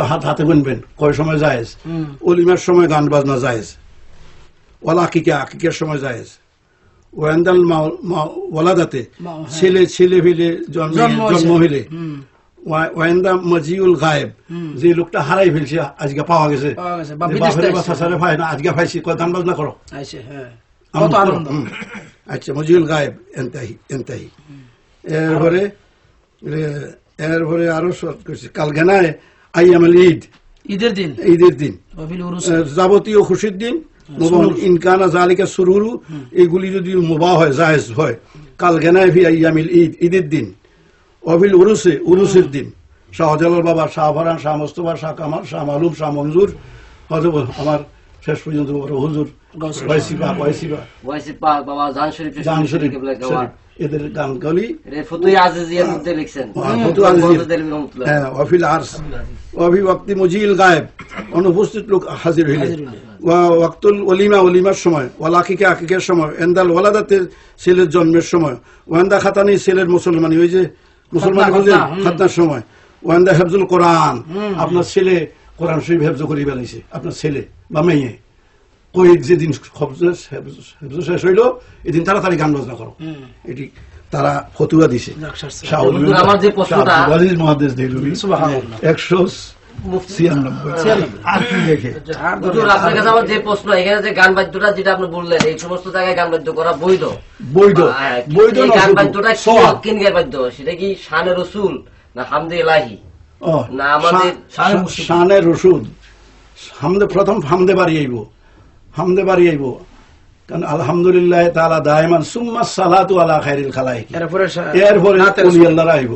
হাত হাতে গুনবেন। কয় সময় জায়েজ? অলিমার সময় গান বাজনা জায়েজ। ওলা আকিকা আকিকের সময় জায়েজ। ওয়ান্দাল ওয়ালাদাতে মা- হ্যাঁ। ছেলে ছেলে ফেলে জন্ম জন্ম হইলে। মজিউল গায়েব। যে লোকটা হারাই ফেলছে আজকে পাওয়া গেছে। পাওয়া গেছে, বা যে বিদেশ বাপের থেকে বাচ্চা আসছে। ভাই না আজকে কয় গান বাজনা করো? হ্যাঁ। আচ্ছা মজিউল গায়েব এনতাহি এনতাহি। এরপরে এরপরে আরও করছি। কাল গেনায় আইয়ামাল ঈদ। ঈদের দিন। ঈদের দিন। যাবতীয় খুশির দিন। ইনকানা জালিকা সুরুরু। এগুলি যদি মুবাহ হয় জায়েজ হয় কাল গেনায় ভি আইয়ামিল ঈদ ঈদের দিন। অবিল উরুসে উরুসের দিন। শাহজালাল বাবা শাহ ফরান শাহ মোস্তফা শাহ কামাল শাহ মালুম শাহ মঞ্জুর হয়তো আমার শেষ পর্যন্ত হুজুর। বাবা জান শরীফ জান শরীফ, এদের গানগুলি হ্যাঁ। হ্যাঁ মজিল গায়েব। অনুপস্থিত লোক হাজির হইলে। ওয়াক্তুল অলিমা অলিমার সময়। আকিকের সময়। এন্দাল ওয়ালাদাতে ছেলের জন্মের সময়। ওয়ান্দা খাতানি ছেলের মুসলমানি ওই যে মুসলমান। খাতনার সময়। ওয়ান্দা হেফজুল কোরআন। আপনার ছেলে কোরআন শরীফ হেফজ করি বেলাইছে আপনার ছেলে বা মেয়ে। কই যেদিন শেষ হইল এদিন তাড়াতাড়ি গান বাজনা করো। এটি তারা ফতুয়া দিছে। একশো ছিয়ানব্বই। আর কি দেখে? আর হুজুর, আপনার কাছে আমার যে প্রশ্ন এখানে যে গান বাদ্যটা যেটা আপনি বললেন এই সমস্ত জায়গায় গান বাদ্য করা বৈধ? বৈধ। বৈধ গান বাদ্যটা কিন গান বাদ্য? সেটা কি শানে রসুল না হামদে এলাহি না আমাদের- হামদে প্রথম হামদে বাড়ি আইব। হামদে বাড়ি আইব। কারণ আলহামদুলিল্লাহ তাহলে দায়মান সুম্মা সালাতু আলা খাইরিল খালাইকি। এরপরে এরপরে আল্লাহরা আইব।